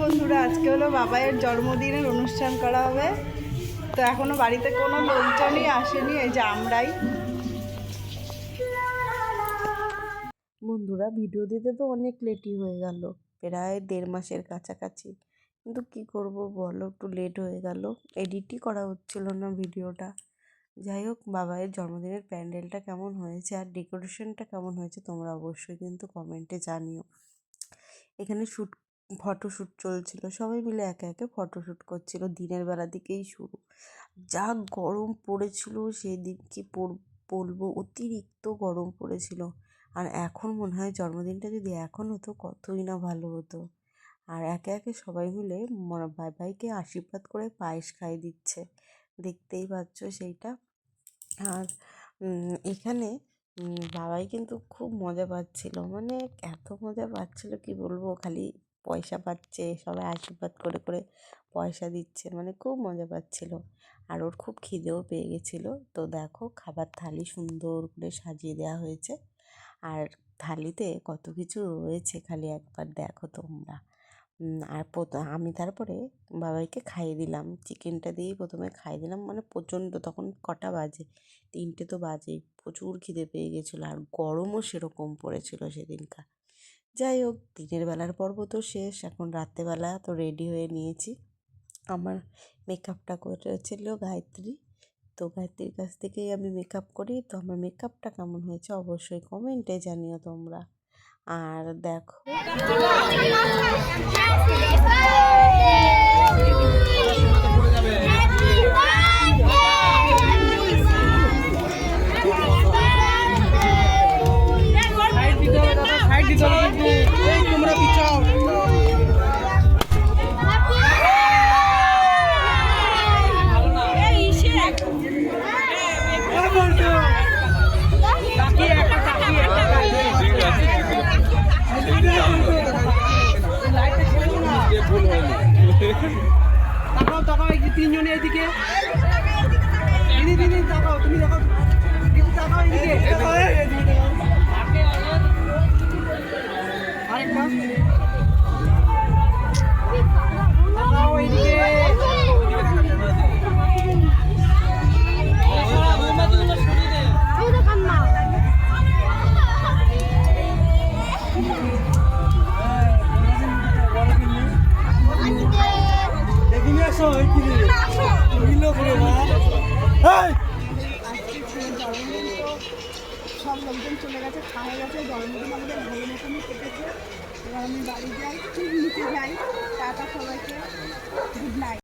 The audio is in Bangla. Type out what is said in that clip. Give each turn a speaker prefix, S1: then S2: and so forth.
S1: বন্ধুরা আজকে হলো বাবাইয়ের জন্মদিনের অনুষ্ঠান করা হবে। তো এখনও বাড়িতে কোনো লোকজনই আসেনি, এই যে আমরাই।
S2: বন্ধুরা, ভিডিও দিতে তো অনেক লেটই হয়ে গেল, প্রায় দেড় মাসের কাছাকাছি। কিন্তু কি করব বলো, একটু লেট হয়ে গেল, এডিটই করা হচ্ছিল না ভিডিওটা। যাই হোক, বাবাইয়ের জন্মদিনের প্যান্ডেলটা কেমন হয়েছে আর ডেকোরেশনটা কেমন হয়েছে তোমরা অবশ্যই কিন্তু কমেন্টে জানিও। এখানে শ্যুট ফটোশ্যুট চলছিল। সবাই মিলে একে একে ফটোশ্যুট করছিল। দিনের বেলা দিকেই শুরু। যা গরম পড়েছিল সেদিন কি বলব অতিরিক্ত গরম পড়েছিল। আর এখন মনে হয় জন্মদিনটা যদি এখন হতো কতই না ভালো হতো। আর একে একে সবাই মিলে বাই বাইকে আশীর্বাদ করে পায়েস খাইয়ে দিচ্ছে। দেখতেই পাচ্ছ সেইটা। আর এখানে বাবাই কিন্তু খুব মজা পাচ্ছিল। মানে এত মজা পাচ্ছিল কি বলব? খালি পয়সা পাচ্ছে, সবাই আশীর্বাদ করে করে পয়সা দিচ্ছে। মানে খুব মজা পাচ্ছিল। আর ওর খুব খিদেও পেয়ে গেছিল। তো দেখো খাবার থালি সুন্দর করে সাজিয়ে দেওয়া হয়েছে। আর থালিতে কত কিছু রয়েছে খালি একবার দেখো তোমরা। আর আমি তারপরে বাবাইকে খাইয়ে দিলাম। চিকেনটা দিয়েই প্রথমে খাইয়ে দিলাম। মানে প্রচণ্ড, তখন কটা বাজে? তিনটে তো বাজেই। প্রচুর খিদে পেয়ে গেছিল। আর গরমও সেরকম পড়েছিল সেদিনকার। যাই হোক, দিনের বেলার পর্ব তো শেষ। এখন রাত্রেবেলা তো রেডি হয়ে নিয়েছি। আমার মেকআপটা করেছিল গায়ত্রী। তো গায়ত্রীর কাছ থেকেই আমি মেকআপ করি। তো আমার মেকআপটা কেমন হয়েছে অবশ্যই কমেন্টে জানিও তোমরা। আর দেখো।
S3: সাইড তাকাও তাকাও এই তিনজনে এদিকে। দিদি তাকাও তুমি দেখো দিদি তাকাও এদিকে। আরেকটা।
S1: সব লোকজন চলে গেছে, খাওয়া গেছে জন্মদিন আমাদের ভালো মতনই কেটেছে। আমি বাড়ি যাই ঠিক নিচে যাই, টাটা সবাইকে গুড নাইট